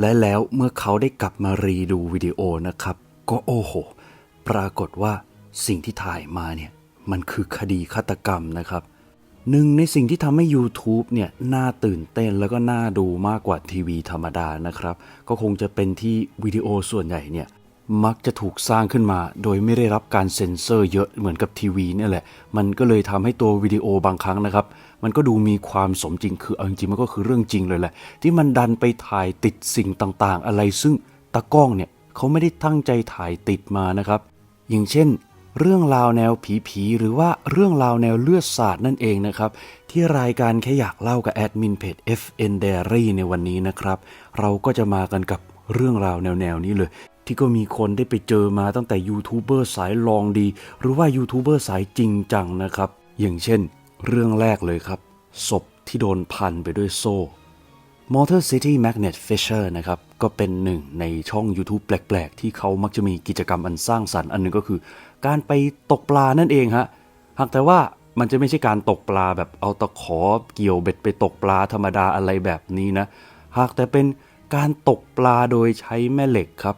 และแล้วเมื่อเขาได้กลับมารีดูวิดีโอนะครับ ก็โอ้โห ปรากฏว่าสิ่งที่ถ่ายมาเนี่ย มันคือคดีฆาตกรรมนะครับ หนึ่งในสิ่งที่ทำให้ YouTube เนี่ย น่าตื่นเต้นแล้วก็น่าดูมากกว่าทีวีธรรมดานะครับ ก็คงจะเป็นที่วิดีโอส่วนใหญ่เนี่ยมักจะถูกสร้างขึ้นมา โดยไม่ได้รับการเซ็นเซอร์เยอะเหมือนกับทีวีนี่แหละ มันก็เลยทำให้ตัววิดีโอบางครั้งนะครับ มันก็ดูมีความสมจริง คือเอาจริงมันก็คือเรื่องจริงเลยแหละ ที่มันดันไปถ่ายติดสิ่งต่างๆ อะไรซึ่งตากล้องเนี่ยเขาไม่ได้ตั้งใจถ่ายติดมานะครับ อย่างเช่น เรื่องราวแนวผีๆหรือว่าเรื่องราวแนวเลือดสาดนั่นเองนะครับ ที่รายการแค่อยากเล่ากับแอดมินเพจ FN Diary ในวันนี้นะครับ เราก็จะมากันกับเรื่องราวแนวๆนี้เลยที่ก็มีคนได้ไปเจอมาตั้งแต่ยูทูบเบอร์สายลองดี หรือว่ายูทูบเบอร์สายจริงจังนะครับ อย่างเช่น เรื่องแรกเลยครับ ศพที่โดนพันไปด้วยโซ่ Motor City Magnet Fisher นะครับ ก็เป็นหนึ่งในช่อง YouTube แปลก ๆ ที่เขามักจะมีกิจกรรมอันสร้างสรรค์อันหนึ่งก็คือ การไปตกปลานั่นเองฮะ หากแต่ว่ามันจะไม่ใช่การตกปลาแบบเอาตะขอเกี่ยวเบ็ดไปตกปลาธรรมดาอะไรแบบนี้นะ หากแต่เป็นการตกปลาโดยใช้แม่เหล็กครับ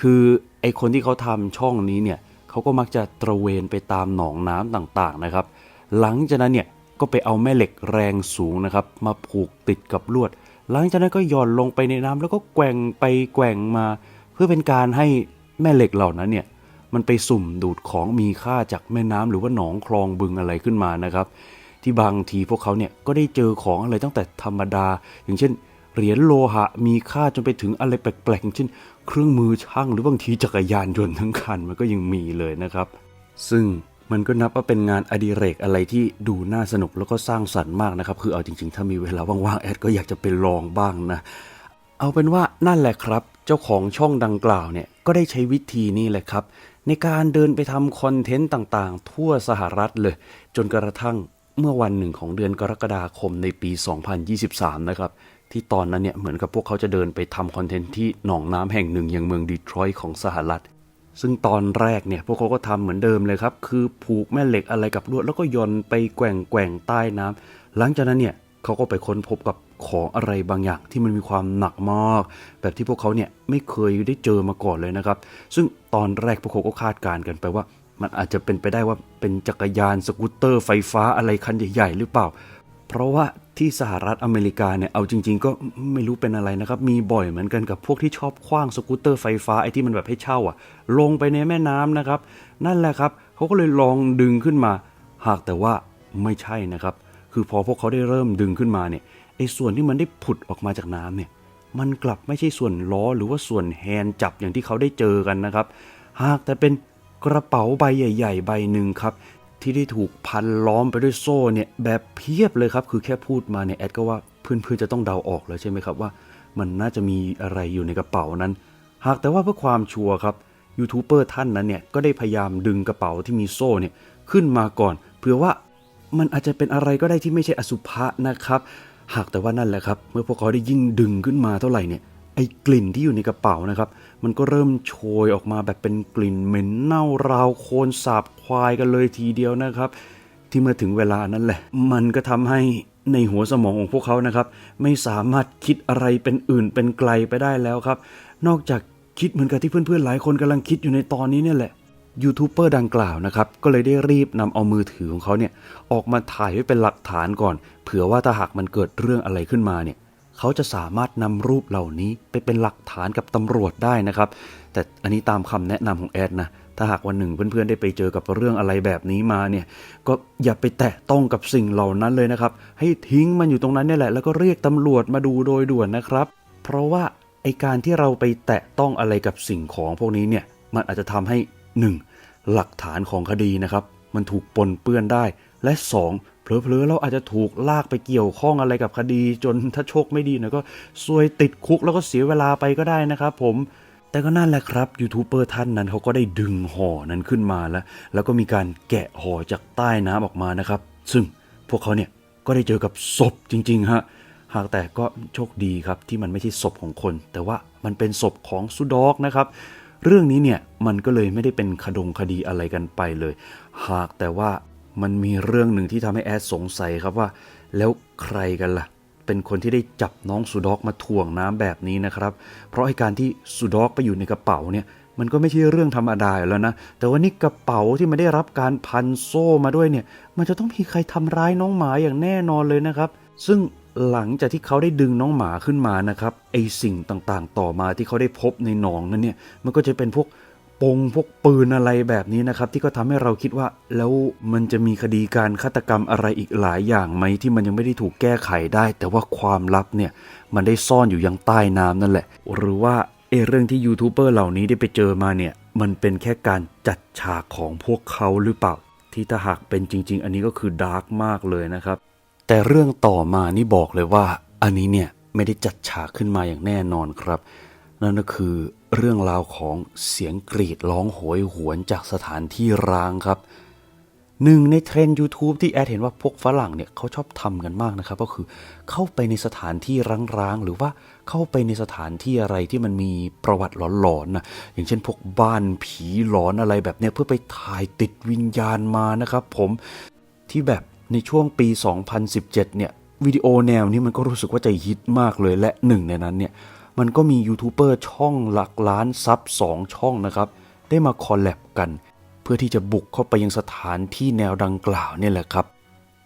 คือไอคนที่เขาทำช่องนี้เนี่ยเขาก็มักจะตระเวนไปตามหนองน้ำต่างๆนะครับ หลังจากนั้นเนี่ยก็ไปเอาแม่เหล็กแรงสูงนะครับ มาผูกติดกับลวด หลังจากนั้นก็หย่อนลงไปในน้ำแล้วก็แกว่งไปแกว่งมา เพื่อเป็นการให้แม่เหล็กเหล่านั้นเนี่ยมันไปสุ่มดูดของมีค่าจากแม่น้ำหรือว่าหนองคลองบึงอะไรขึ้นมานะครับ ที่บางทีพวกเขาเนี่ยก็ได้เจอของอะไรตั้งแต่ธรรมดา อย่างเช่นเหรียญโลหะมีค่าจนไปถึงอะไรแปลกๆอย่างเช่น เครื่องมือช่างหรือบางทีจักรยานยนต์ทั้งคันมันก็ยังมีเลยนะครับ ซึ่ง มันก็นับว่าเป็นงานอดิเรกอะไรที่ดูน่าสนุกแล้วก็สร้างสรรค์มากนะครับ คือเอาจริงๆ ถ้ามีเวลาว่างๆแอดก็อยากจะไปลองบ้างนะ เอาเป็นว่านั่นแหละครับ เจ้าของช่องดังกล่าวเนี่ยก็ได้ใช้วิธีนี้แหละครับ ในการเดินไปทำคอนเทนต์ต่างๆ ทั่วสหรัฐเลย จนกระทั่งเมื่อวันหนึ่งของเดือนกรกฎาคมในปี 2023 นะครับที่ตอนนั้นเนี่ยเหมือนกับพวกเขาจะเดินไปทำคอนเทนต์ที่หนองน้ำแห่งหนึ่งอย่างเมืองดีทรอยต์ของสหรัฐ ซึ่งตอนแรกเนี่ยพวกเขาก็ทำเหมือนเดิมเลยครับ คือผูกแม่เหล็กอะไรกับลวดแล้วก็ย่อนไปแกว่งแกว่งใต้น้ำหลังจากนั้นเนี่ยเขาก็ไปค้นพบกับของอะไรบางอย่างที่มันมีความหนักมาก แบบที่พวกเขาเนี่ยไม่เคยได้เจอมาก่อนเลยนะครับ ซึ่งตอนแรกพวกเขาก็คาดการณ์กันไปว่า มันอาจจะเป็นไปได้ว่าเป็นจักรยานสกูตเตอร์ไฟฟ้าอะไรคันใหญ่ๆหรือเปล่า เพราะว่าที่สหรัฐอเมริกาเนี่ย เอาจริง ๆ ก็ไม่รู้เป็นอะไรนะครับ มีบ่อยเหมือนกันกับพวกที่ชอบคว้างสกูตเตอร์ไฟฟ้าไอ้ที่มันแบบให้เช่าอะลงไปในแม่น้ำนะครับ นั่นแหละครับเขาก็เลยลองดึงขึ้นมา หากแต่ว่าไม่ใช่นะครับ คือพอพวกเขาได้เริ่มดึงขึ้นมาเนี่ยไอ้ส่วนที่มันได้ผุดออกมาจากน้ำเนี่ยมันกลับไม่ใช่ส่วนล้อหรือว่าส่วนแฮนด์จับอย่างที่เขาได้เจอกันนะครับ หากแต่เป็นกระเป๋าใบใหญ่ ๆ ใบหนึ่งครับ ที่ได้ถูกพันล้อมไปด้วยโซ่เนี่ยแบบเพียบเลยครับ คือแค่พูดมาเนี่ยแอดก็ว่าเพื่อนๆจะต้องเดาออกเลยใช่ไหมครับว่า มันน่าจะมีอะไรอยู่ในกระเป๋านั้น หากแต่ว่าเพื่อความชัวร์ครับยูทูบเบอร์ท่านนั้นเนี่ยก็ได้พยายามดึงกระเป๋าที่มีโซ่เนี่ยขึ้นมาก่อนเผื่อว่ามันอาจจะเป็นอะไรก็ได้ที่ไม่ใช่อสุภะนะครับ หากแต่ว่านั่นแหละครับ เมื่อพวกเขาได้ยิ่งดึงขึ้นมาเท่าไหร่เนี่ย ไอ้กลิ่นที่อยู่ในกระเป๋านะครับ มันก็เริ่มโชยออกมาแบบเป็นกลิ่นเหม็นเน่าราวโคลนสาบควายกันเลยทีเดียวนะครับ ที่เมื่อถึงเวลานั้นแหละ มันก็ทำให้ในหัวสมองของพวกเขานะครับ ไม่สามารถคิดอะไรเป็นอื่นเป็นไกลไปได้แล้วครับ นอกจากคิดเหมือนกับที่เพื่อนๆหลายคนกำลังคิดอยู่ในตอนนี้เนี่ยแหละยูทูบเบอร์ดังกล่าวนะครับ ก็เลยได้รีบนำเอามือถือของเขาเนี่ยออกมาถ่ายไว้เป็นหลักฐานก่อน เผื่อว่าถ้าหากมันเกิดเรื่องอะไรขึ้นมาเนี่ย เขาจะสามารถนำรูปเหล่านี้ไปเป็นหลักฐานกับตำรวจได้นะครับ แต่อันนี้ตามคำแนะนำของแอดนะถ้าหากวันหนึ่งเพื่อนๆได้ไปเจอกับเรื่องอะไรแบบนี้มาเนี่ยก็อย่าไปแตะต้องกับสิ่งเหล่านั้นเลยนะครับ ให้ทิ้งมันอยู่ตรงนั้นนี่แหละ แล้วก็เรียกตำรวจมาดูโดยด่วนนะครับ เพราะว่าไอการที่เราไปแตะต้องอะไรกับสิ่งของพวกนี้เนี่ยมันอาจจะทำให้หนึ่งหลักฐานของคดีนะครับ มันถูกปนเปื้อนได้และ 2 เผลอๆเราอาจจะถูกลากไปเกี่ยวข้องอะไรกับคดี จนถ้าโชคไม่ดีหนะก็ซวยติดคุกแล้วก็เสียเวลาไปก็ได้นะครับผมแต่ก็นั่นแหละครับยูทูบเบอร์ท่านนั้นเขาก็ได้ดึงห่อนั้นขึ้นมาแล้ว แล้วก็มีการแกะห่อจากใต้น้ำออกมานะครับ ซึ่งพวกเขาเนี่ยก็ได้เจอกับศพจริงๆฮะหากแต่ก็โชคดีครับที่มันไม่ใช่ศพของคน แต่ว่ามันเป็นศพของสุดอกนะครับ เรื่องนี้เนี่ยมันก็เลยไม่ได้เป็นคดงคดีอะไรกันไปเลย หากแต่ว่า มันมีเรื่องหนึ่งที่ทำให้แอดสงสัยครับว่า แล้วใครกันล่ะ เป็นคนที่ได้จับน้องสุดอกมาถ่วงน้ำแบบนี้นะครับ เพราะไอ้การที่สุดอกไปอยู่ในกระเป๋าเนี่ยมันก็ไม่ใช่เรื่องธรรมดายแล้วนะ แต่ว่านี่กระเป๋าที่มันได้รับการพันโซ่มาด้วยเนี่ย มันจะต้องมีใครทำร้ายน้องหมาอย่างแน่นอนเลยนะครับ ซึ่งหลังจากที่เขาได้ดึงน้องหมาขึ้นมานะครับ ไอสิ่งต่างๆ ต่อมาที่เขาได้พบในหนองนั้นเนี่ย มันก็จะเป็นพวก ปงพวกปืนอะไรแบบนี้นะครับ ที่ก็ทำให้เราคิดว่า แล้วมันจะมีคดีการฆาตกรรมอะไรอีกหลายอย่างไหมที่มันยังไม่ได้ถูกแก้ไขได้ แต่ว่าความลับเนี่ยมันได้ซ่อนอยู่ยังใต้น้ำนั่นแหละ หรือว่าเอเรื่องที่ยูทูบเบอร์เหล่านี้ได้ไปเจอมาเนี่ยมันเป็นแค่การจัดฉากของพวกเขาหรือเปล่า ที่ถ้าหากเป็นจริง ๆ อันนี้ก็คือดาร์กมากเลยนะครับ แต่เรื่องต่อมานี่บอกเลยว่า อันนี้เนี่ยไม่ได้จัดฉากขึ้นมาอย่างแน่นอนครับ นั่นก็คือ เรื่องราวของเสียงกรีดร้องโหยหวนจากสถานที่ร้างครับหนึ่งในเทรนด์ YouTube ที่แอดเห็นว่าพวกฝรั่งเนี่ยเขาชอบทำกันมากนะครับ ก็คือเข้าไปในสถานที่ร้างๆ หรือว่าเข้าไปในสถานที่อะไรที่มันมีประวัติหลอนๆนะอย่างเช่นพวกบ้านผีหลอนอะไรแบบเนี้ยเพื่อไปถ่ายติดวิญญาณมานะครับผมที่แบบในช่วงปี 2017 เนี่ยวิดีโอแนวนี้มันก็รู้สึกว่าจะฮิตมากเลยและหนึ่งในนั้นเนี่ย มันก็มียูทูบเบอร์ช่องหลักล้านซับสองช่องนะครับ ได้มาคอลแลบกัน เพื่อที่จะบุกเข้าไปยังสถานที่แนวดังกล่าวเนี่ยแหละครับ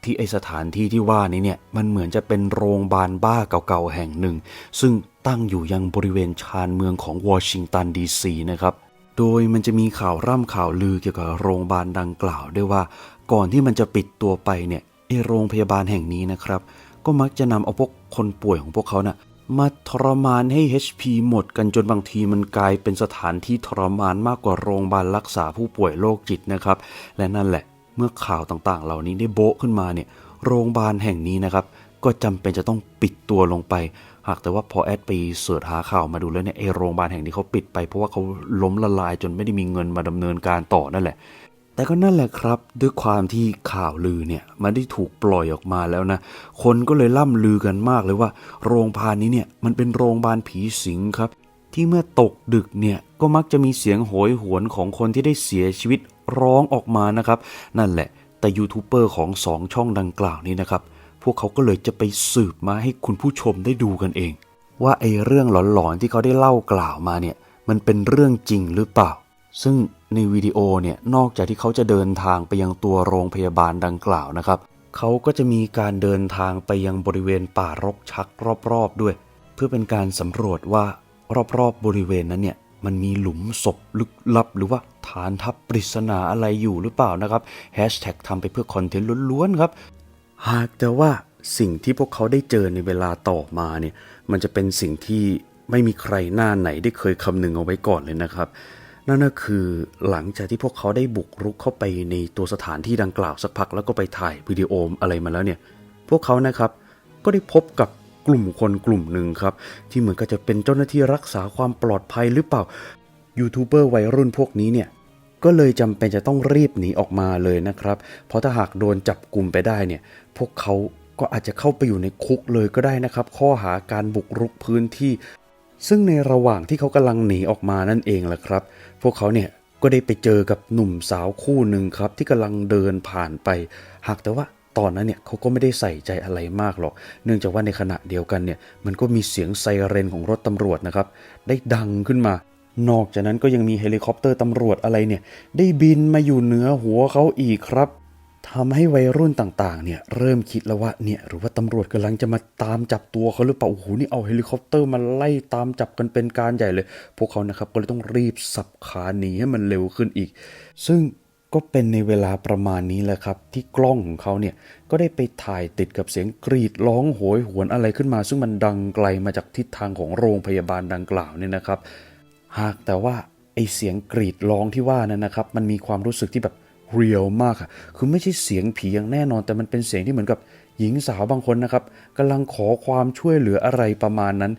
ที่ไอสถานที่ที่ว่านี้เนี่ยมันเหมือนจะเป็นโรงพยาบาลบ้าเก่าๆแห่งหนึ่ง ซึ่งตั้งอยู่ยังบริเวณชานเมืองของวอชิงตันดีซีนะครับโดยมันจะมีข่าวร่ำข่าวลือเกี่ยวกับโรงพยาบาลดังกล่าวด้วยว่า ก่อนที่มันจะปิดตัวไปเนี่ยไอโรงพยาบาลแห่งนี้นะครับ ก็มักจะนำเอาพวกคนป่วยของพวกเขาน่ะ มาทรมานให้ HP หมดกันจนบางทีมันกลายเป็นสถานที่ทรมานมากกว่าโรงพยาบาลรักษาผู้ป่วยโรคจิตนะครับ และนั่นแหละเมื่อข่าวต่างๆ เหล่านี้ได้โบ๊ะขึ้นมาเนี่ยโรงพยาบาลแห่งนี้นะครับ ก็จำเป็นจะต้องปิดตัวลงไป หากแต่ว่าพอแอดไปเสิร์ชหาข่าวมาดูแล้วเนี่ยไอโรงพยาบาลแห่งนี้เขาปิดไปเพราะว่าเขาล้มละลายจนไม่ได้มีเงินมาดำเนินการต่อนั่นแหละ แต่ก็นั่นแหละครับด้วยความที่ข่าวลือเนี่ยมันได้ถูกปล่อยออกมาแล้วนะ คนก็เลยล่ำลือกันมากเลยว่า โรงพาบาลนี้เนี่ยมันเป็นโรงพยาบาลผีสิงครับ ที่เมื่อตกดึกเนี่ยก็มักจะมีเสียงโหยหวนของคนที่ได้เสียชีวิตร้องออกมานะครับ นั่นแหละ แต่ยูทูบเบอร์ของสองช่องดังกล่าวนี้นะครับ พวกเขาก็เลยจะไปสืบมาให้คุณผู้ชมได้ดูกันเอง ว่าไอ้เรื่องหลอนๆที่เขาได้เล่ากล่าวมาเนี่ยมันเป็นเรื่องจริงหรือเปล่า ซึ่งในวิดีโอเนี่ยนอกจากที่เขาจะเดินทางไปยังตัวโรงพยาบาลดังกล่าวนะครับ เขาก็จะมีการเดินทางไปยังบริเวณป่ารกชักรอบๆด้วย เพื่อเป็นการสำรวจว่ารอบๆบริเวณนั้นเนี่ยมันมีหลุมศพลึกลับ หรือว่าฐานทัพปริศนาอะไรอยู่หรือเปล่านะครับแฮชแท็กทำไปเพื่อคอนเทนต์ล้วนๆครับ หากแต่ว่าสิ่งที่พวกเขาได้เจอในเวลาต่อมาเนี่ยมันจะเป็นสิ่งที่ไม่มีใครหน้าไหนได้เคยคำนึงเอาไว้ก่อนเลยนะครับ นั่นก็คือหลังจากที่พวกเขาได้บุกรุกเข้าไปในตัวสถานที่ดังกล่าวสักพักแล้วก็ไปถ่ายวิดีโออะไรมาแล้วเนี่ย พวกเขานะครับก็ได้พบกับกลุ่มคนกลุ่มหนึ่งครับ ที่เหมือนก็จะเป็นเจ้าหน้าที่รักษาความปลอดภัยหรือเปล่ายูทูบเบอร์วัยรุ่นพวกนี้เนี่ยก็เลยจำเป็นจะต้องรีบหนีออกมาเลยนะครับ เพราะถ้าหากโดนจับกลุ่มไปได้เนี่ย พวกเขาก็อาจจะเข้าไปอยู่ในคุกเลยก็ได้นะครับ ข้อหาการบุกรุกพื้นที่ ซึ่งในระหว่างที่เขากำลังหนีออกมานั่นเองแหละครับ พวกเขาเนี่ยก็ได้ไปเจอกับหนุ่มสาวคู่หนึ่งครับ ที่กำลังเดินผ่านไป หากแต่ว่าตอนนั้นเนี่ยเขาก็ไม่ได้ใส่ใจอะไรมากหรอก เนื่องจากว่าในขณะเดียวกันเนี่ยมันก็มีเสียงไซเรนของรถตำรวจนะครับ ได้ดังขึ้นมา นอกจากนั้นก็ยังมีเฮลิคอปเตอร์ตำรวจอะไรเนี่ย ได้บินมาอยู่เหนือหัวเขาอีกครับ ทำให้วัยรุ่นต่างๆ เนี่ยเริ่มคิดแล้วว่าเนี่ยหรือว่าตำรวจกำลังจะมาตามจับตัวเขาหรือเปล่าโอ้โหนี่เอาเฮลิคอปเตอร์มาไล่ตามจับกันเป็นการใหญ่เลย พวกเขานะครับก็เลยต้องรีบสับขาหนีให้มันเร็วขึ้นอีก ซึ่งก็เป็นในเวลาประมาณนี้แหละครับ ที่กล้องของเขาเนี่ยก็ได้ไปถ่ายติดกับเสียงกรีดร้องโหยหวนอะไรขึ้นมา ซึ่งมันดังไกลมาจากทิศทางของโรงพยาบาลดังกล่าวเนี่ยนะครับ หากแต่ว่าไอเสียงกรีดร้องที่ว่านั้นนะครับ มันมีความรู้สึกที่แบบ เรียลมากอะคือไม่ใช่เสียงผีอย่างแน่นอน แต่มันเป็นเสียงที่เหมือนกับหญิงสาวบางคนนะครับกำลังขอความช่วยเหลืออะไรประมาณนั้น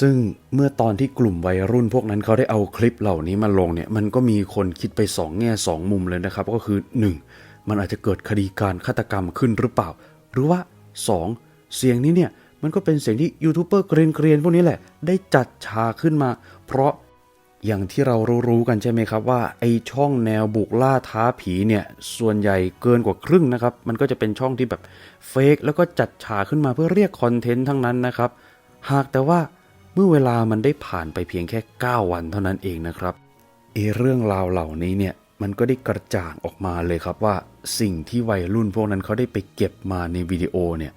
ซึ่งเมื่อตอนที่กลุ่มวัยรุ่นพวกนั้นเขาได้เอาคลิปเหล่านี้มาลงเนี่ยมันก็มีคนคิดไปสองแง่สองมุมเลยนะครับ ก็คือ 1. มันอาจจะเกิดคดีการฆาตกรรมขึ้นหรือเปล่า หรือว่า 2. เสียงนี้เนี่ยมันก็เป็นเสียงที่ยูทูบเบอร์เกรียนๆพวกนี้แหละ ได้จัดฉากขึ้นมา เพราะ อย่างที่เรารู้ๆกันใช่ไหมครับว่าไอช่องแนวบุกล่าท้าผีเนี่ยส่วนใหญ่เกินกว่าครึ่งนะครับ มันก็จะเป็นช่องที่แบบเฟกแล้วก็จัดฉากขึ้นมาเพื่อเรียกคอนเทนต์ทั้งนั้นนะครับ หากแต่ว่าเมื่อเวลามันได้ผ่านไปเพียงแค่ 9 วันเท่านั้นเองนะครับเอเรื่องราวเหล่านี้เนี่ยมันก็ได้กระจ่างออกมาเลยครับว่าสิ่งที่วัยรุ่นพวกนั้นเขาได้ไปเก็บมาในวิดีโอเนี่ย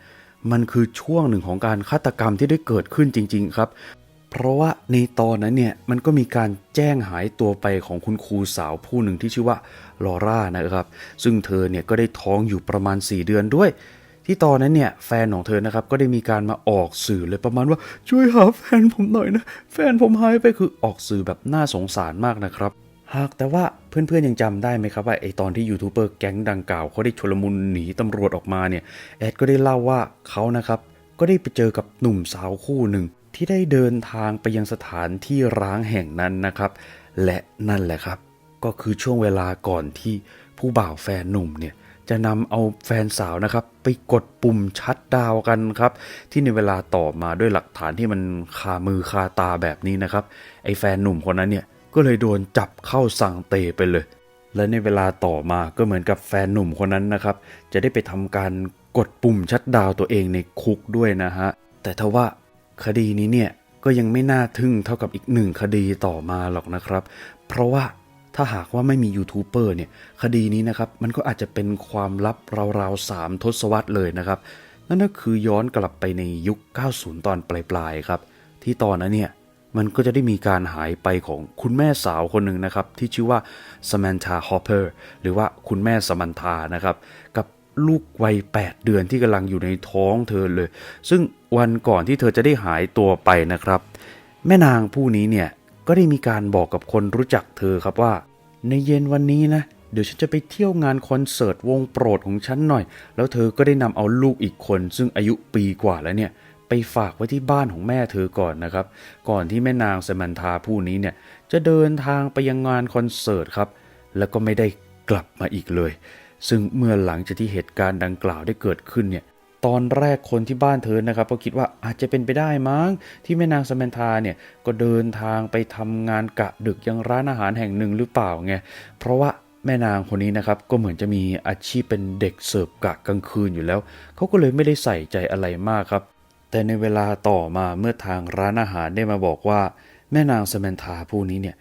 มันคือช่วงหนึ่งของการฆาตกรรมที่ได้เกิดขึ้นจริง ๆ ครับ เพราะว่าในตอนนั้นเนี่ยมันก็มีการแจ้งหายตัวไปของคุณครูสาวผู้หนึ่งที่ชื่อว่าลอร่านะครับ ซึ่งเธอเนี่ยก็ได้ท้องอยู่ประมาณ 4 เดือนด้วย ที่ตอนนั้นเนี่ยแฟนของเธอนะครับก็ได้มีการมาออกสื่อเลยประมาณว่าช่วยหาแฟนผมหน่อยนะ แฟนผมหายไปคือออกสื่อแบบน่าสงสารมากนะครับหากแต่ว่าเพื่อนๆยังจำได้ไหมครับว่าไอตอนที่ยูทูบเบอร์แก๊งดังกล่าวเขาได้ชลมุนหนีตำรวจออกมาเนี่ยแอดก็ได้เล่าว่าเขานะครับก็ได้ไปเจอกับหนุ่มสาวคู่หนึ่ง ที่ได้เดินทางไปยังสถานที่ร้างแห่งนั้นนะครับ และนั่นแหละครับ ก็คือช่วงเวลาก่อนที่ผู้บ่าวแฟนหนุ่มเนี่ยจะนำเอาแฟนสาวนะครับ ไปกดปุ่มชัดดาวกันครับ ที่ในเวลาต่อมาด้วยหลักฐานที่มันคามือคาตาแบบนี้นะครับไอ้แฟนหนุ่มคนนั้นเนี่ยก็เลยโดนจับเข้าสั่งเตะไปเลย และในเวลาต่อมาก็เหมือนกับแฟนหนุ่มคนนั้นนะครับ จะได้ไปทำการกดปุ่มชัดดาวตัวเองในคุกด้วยนะฮะแต่ทว่า คดีนี้เนี่ยก็ยังไม่น่าทึ่งเท่ากับอีกหนึ่งคดีต่อมาหรอกนะครับ เพราะว่าถ้าหากว่าไม่มียูทูบเบอร์เนี่ยคดีนี้นะครับมันก็อาจจะเป็นความลับราวๆสามทศวรรษเลยนะครับ นั่นก็คือย้อนกลับไปในยุค 90 ตอนปลายๆครับ ที่ตอนนั้นเนี่ยมันก็จะได้มีการหายไปของคุณแม่สาวคนหนึ่งนะครับ ที่ชื่อว่าสม a น t าฮอปเปอร์หรือว่าคุณแม่สมันธานะครับ กับลูกวัย 8 เดือนที่กำลังอยู่ในท้องเธอเลย ซึ่ง วันก่อนที่เธอจะได้หายตัวไปนะครับ แม่นางผู้นี้เนี่ยก็ได้มีการบอกกับคนรู้จักเธอครับว่า ในเย็นวันนี้นะเดี๋ยวฉันจะไปเที่ยวงานคอนเสิร์ตวงโปรดของฉันหน่อย แล้วเธอก็ได้นำเอาลูกอีกคน ซึ่งอายุปีกว่าแล้วเนี่ยไปฝากไว้ที่บ้านของแม่เธอก่อนนะครับ ก่อนที่แม่นางสมันทาผู้นี้เนี่ยจะเดินทางไปยังงานคอนเสิร์ตครับ แล้วก็ไม่ได้กลับมาอีกเลย ซึ่งเมื่อหลังจากที่เหตุการณ์ดังกล่าวได้เกิดขึ้นเนี่ย ตอนแรกคนที่บ้านเธอนะครับก็คิดว่าอาจจะเป็นไปได้มั้งที่แม่นางสมันทาเนี่ยก็เดินทางไปทำงานกะดึกยังร้านอาหารแห่งหนึ่งหรือเปล่าไงเพราะว่าแม่นางคนนี้นะครับก็เหมือนจะมีอาชีพเป็นเด็กเสิร์ฟกะกลางคืนอยู่แล้วเขาก็เลยไม่ได้ใส่ใจอะไรมากครับ แต่ในเวลาต่อมาเมื่อทางร้านอาหารได้มาบอกว่า แม่นางสมันทาผู้นี้เนี่ย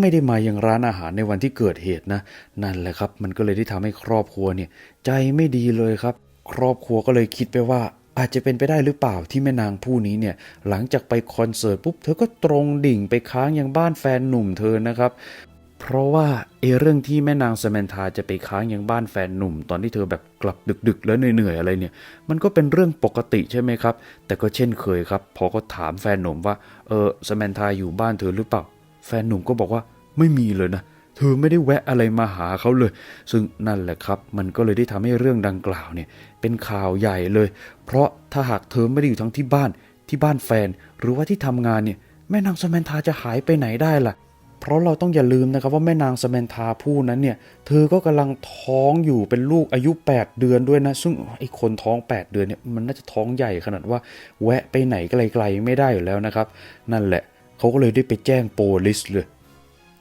ไม่ได้มายังร้านอาหารในวันที่เกิดเหตุนะ นั่นแหละครับ มันก็เลยได้ทำให้ครอบครัวเนี่ย ใจไม่ดีเลยครับ ครอบครัวก็เลยคิดไปว่าอาจจะเป็นไปได้หรือเปล่าที่แม่นางผู้นี้เนี่ยหลังจากไปคอนเสิร์ตปุ๊บเธอก็ตรงดิ่งไปค้างยังบ้านแฟนหนุ่มเธอนะครับเพราะว่าเอเรื่องที่แม่นางสมนธาจะไปค้างยังบ้านแฟนหนุ่ม ตอนที่เธอแบบกลับดึกๆ แล้วเหนื่อยๆอะไรเนี่ยมันก็เป็นเรื่องปกติใช่ไหมครับ แต่ก็เช่นเคยครับพอก็ถามแฟนหนุ่มว่าเออสมนธาอยู่บ้านเธอหรือเปล่า แฟนหนุ่มก็บอกว่าไม่มีเลยนะ เธอไม่ได้แวะอะไรมาหาเขาเลย ซึ่งนั่นแหละครับ มันก็เลยได้ทำให้เรื่องดังกล่าวเนี่ยเป็นข่าวใหญ่เลย เพราะถ้าหากเธอไม่ได้อยู่ทั้งที่บ้าน ที่บ้านแฟน หรือว่าที่ทำงานเนี่ยแม่นางสแมนธาจะหายไปไหนได้ล่ะ เพราะเราต้องอย่าลืมนะครับว่าแม่นางสแมนทาผู้นั้นเนี่ย เธอก็กำลังท้องอยู่เป็นลูกอายุ 8 เดือนด้วยนะ ซึ่งไอ้คนท้อง 8 เดือนเนี่ยมันน่าจะท้องใหญ่ขนาดว่า แวะไปไหนไกลๆไม่ได้อยู่แล้วนะครับ นั่นแหละเขาก็เลยได้ไปแจ้งโปลิสเลย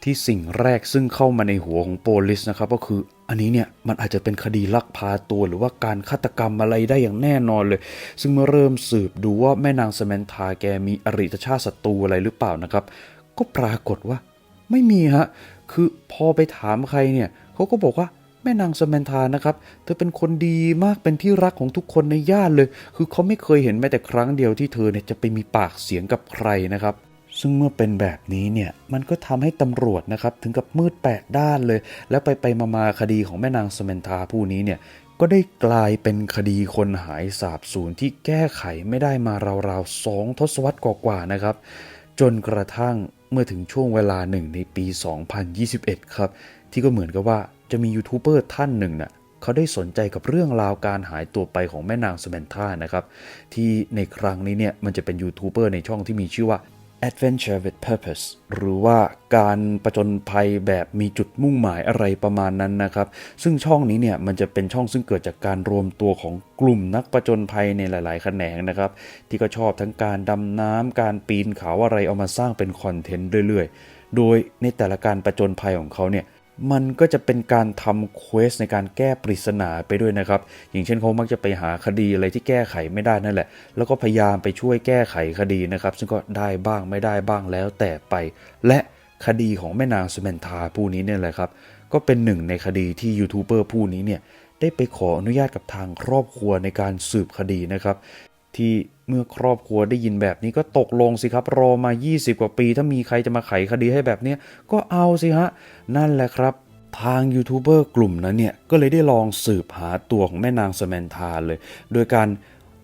ที่สิ่งแรกซึ่งเข้ามาในหัวของโปลิสนะครับ ก็คืออันนี้เนี่ยมันอาจจะเป็นคดีลักพาตัวหรือว่าการฆาตกรรมอะไรได้อย่างแน่นอนเลย ซึ่งเมื่อเริ่มสืบดูว่าแม่นางสมนทาแกมีอริตชาติศัตรูอะไรหรือเปล่านะครับ ก็ปรากฏว่าไม่มีฮะคือพอไปถามใครเนี่ยเขาก็บอกว่าแม่นางสมนทานะครับ เธอเป็นคนดีมากเป็นที่รักของทุกคนในย่านเลย คือเขาไม่เคยเห็นแม้แต่ครั้งเดียวที่เธอเนี่ยจะไปมีปากเสียงกับใครนะครับ ซึ่งเมื่อเป็นแบบนี้เนี่ยมันก็ทำให้ตำรวจนะครับถึงกับมืดแปดด้านเลย แล้วไปไปมามาคดีของแม่นางสแมนทาผู้นี้เนี่ยก็ได้กลายเป็นคดีคนหายสาบสูญที่แก้ไขไม่ได้มาราวๆสองทศวรรษกว่าๆนะครับ จนกระทั่งเมื่อถึงช่วงเวลาหนึ่งในปี 2021 ครับ ที่ก็เหมือนกับว่าจะมียูทูบเบอร์ท่านหนึ่งน่ะเขาได้สนใจกับเรื่องราวการหายตัวไปของแม่นางสแมนธานะครับ ที่ในครั้งนี้เนี่ยมันจะเป็นยูทูบเบอร์ในช่องที่มีชื่อว่า adventure with purpose หรือว่าการประจนภัยแบบมีจุดมุ่งหมายอะไรประมาณนั้นนะครับ ซึ่งช่องนี้เนี่ยมันจะเป็นช่องซึ่งเกิดจากการรวมตัวของกลุ่มนักประจนภัยในหลาย ๆ แขนงนะครับ ที่ก็ชอบทั้งการดำน้ำการปีนเขาอะไรเอามาสร้างเป็นคอนเทนต์เรื่อย ๆ โดยในแต่ละการประจนภัยของเขาเนี่ย มันก็จะเป็นการทำเควสในการแก้ปริศนาไปด้วยนะครับ อย่างเช่นเขามักจะไปหาคดีอะไรที่แก้ไขไม่ได้นั่นแหละ แล้วก็พยายามไปช่วยแก้ไขคดีนะครับ ซึ่งก็ได้บ้างไม่ได้บ้างแล้วแต่ไป และคดีของแม่นางสเมนทาผู้นี้เนี่ยแหละครับ ก็เป็นหนึ่งในคดีที่ยูทูบเบอร์ผู้นี้เนี่ยได้ไปขออนุญาตกับทางครอบครัวในการสืบคดีนะครับ ที่เมื่อครอบครัวได้ยินแบบนี้ก็ตกลงสิครับ รอมา 20 กว่าปี ถ้ามีใครจะมาไขคดีให้แบบนี้ก็เอาสิฮะ นั่นแหละครับ ทางยูทูบเบอร์กลุ่มนั้นเนี่ย ก็เลยได้ลองสืบหาตัวของแม่นางสแมนทาเลย โดยการ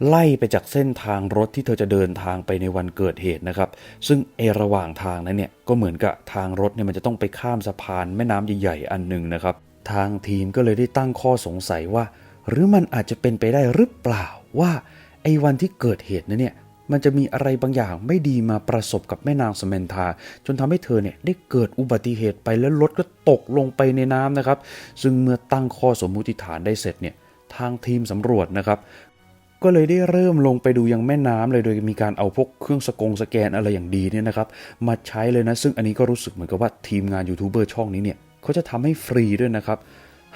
ไล่ไปจากเส้นทางรถที่เธอจะเดินทางไปในวันเกิดเหตุนะครับ ซึ่งเอระหว่างทางนั้นเนี่ยก็เหมือนกับทางรถเนี่ยมันจะต้องไปข้ามสะพานแม่น้ำใหญ่ๆอันหนึ่งนะครับ ทางทีมก็เลยได้ตั้งข้อสงสัยว่า หรือมันอาจจะเป็นไปได้หรือเปล่าว่า อ้วันที่เกิดเหตุนั้นเนี่ยมันจะมีอะไรบางอย่างไม่ดีมาประสบกับแม่นางสเมนทา จนทำให้เธอเนี่ยได้เกิดอุบัติเหตุไปแล้วรถก็ตกลงไปในน้ำนะครับ ซึ่งเมื่อตั้งข้อสมมุติฐานได้เสร็จเนี่ยทางทีมสำรวจนะครับ ก็เลยได้เริ่มลงไปดูยังแม่น้ำเลยโดยมีการเอาพวกเครื่องสกงสแกนอะไรอย่างดีเนี่ยนะครับมาใช้เลยนะ ซึ่งอันนี้ก็รู้สึกเหมือนกับว่าทีมงานยูทูบเบอร์ช่องนี้เนี่ยเขาจะทำให้ฟรีด้วยนะครับ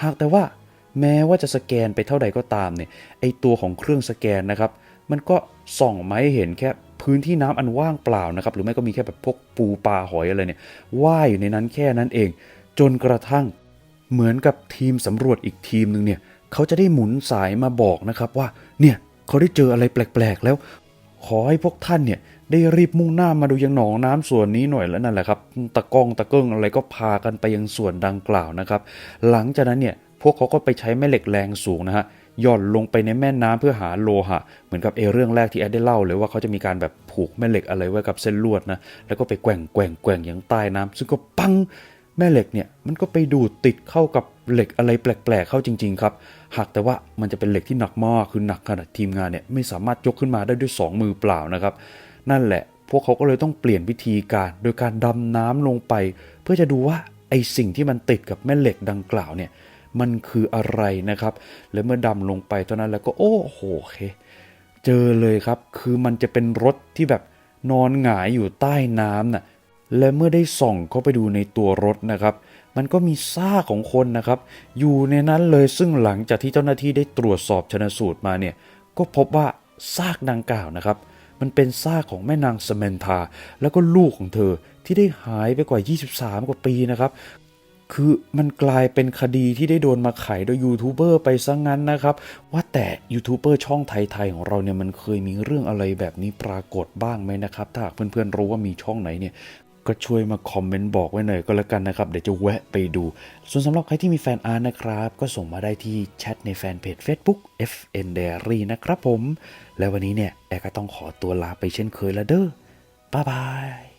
หากแต่ว่า แม้ว่าจะสแกนไปเท่าใดก็ตามเนี่ยไอตัวของเครื่องสแกนนะครับ มันก็ส่องมาให้เห็นแค่พื้นที่น้ำอันว่างเปล่านะครับ หรือไม่ก็มีแค่แบบพวกปูปลาหอยอะไรเนี่ยว่ายอยู่ในนั้นแค่นั้นเอง จนกระทั่งเหมือนกับทีมสำรวจอีกทีมหนึ่งเนี่ยเขาจะได้หมุนสายมาบอกนะครับว่าเนี่ยเขาได้เจออะไรแปลกๆแล้ว ขอให้พวกท่านเนี่ยได้รีบมุ่งหน้ามาดูยังหนองน้ำส่วนนี้หน่อยแล้วนั่นแหละครับตะก้องตะเกิ้งอะไรก็พากันไปยังส่วนดังกล่าวนะครับ หลังจากนั้นเนี่ย พวกเขาก็ไปใช้แม่เหล็กแรงสูงนะฮะย่อนลงไปในแม่น้ำเพื่อหาโลหะ เหมือนกับเอเรื่องแรกที่แอดได้เล่าเลยว่าเขาจะมีการแบบผูกแม่เหล็กอะไรไว้กับเส้นลวดนะแล้วก็ไปแกว่งแกว่งแกว่งอย่างใต้น้ำซึ่งก็ปังแม่เหล็กเนี่ยมันก็ไปดูดติดเข้ากับเหล็กอะไรแปลกๆเข้าจริง ๆ ครับ หากแต่ว่ามันจะเป็นเหล็กที่หนักมากคือหนักขนาดทีมงานเนี่ยไม่สามารถยกขึ้นมาได้ด้วย 2 มือเปล่านะครับ นั่นแหละ พวกเขาก็เลยต้องเปลี่ยนวิธีการ โดยการดำน้ำลงไป เพื่อจะดูว่าไอสิ่งที่มันติดกับแม่เหล็กดังกล่าวเนี่ย มันคืออะไรนะครับ แล้วเมื่อดำลงไปเท่านั้นแล้วก็โอ้โหเค เจอเลยครับ คือมันจะเป็นรถที่แบบนอนหงายอยู่ใต้น้ำน่ะ และเมื่อได้ส่องเข้าไปดูในตัวรถนะครับ มันก็มีซากของคนนะครับ อยู่ในนั้นเลยซึ่งหลังจากที่เจ้าหน้าที่ได้ตรวจสอบชนสูตรมาเนี่ย ก็พบว่าซากดังกล่าวนะครับ มันเป็นซากของแม่นางสเมนทา แล้วก็ลูกของเธอที่ได้หายไปกว่า 23 กว่าปีนะครับ คือมันกลายเป็นคดีที่ได้โดนมาไขโดยยูทูบเบอร์ไปซะงงั้นนะครับ ว่าแต่ยูทูบเบอร์ช่องไทยๆของเราเนี่ยมันเคยมีเรื่องอะไรแบบนี้ปรากฏบ้างไหมนะครับ ถ้าเพื่อนๆรู้ว่ามีช่องไหนเนี่ยก็ช่วยมาคอมเมนต์บอกไว้หน่อยก็แล้วกันนะครับ เดี๋ยวจะแวะไปดู ส่วนสำหรับใครที่มีแฟนอาร์ตนะครับ ก็ส่งมาได้ที่แชทในแฟนเพจ Facebook FN Diary นะครับผม และวันนี้เนี่ย แอร์ก็ต้องขอตัวลาไปเช่นเคยแล้วเด้อบ๊ายบาย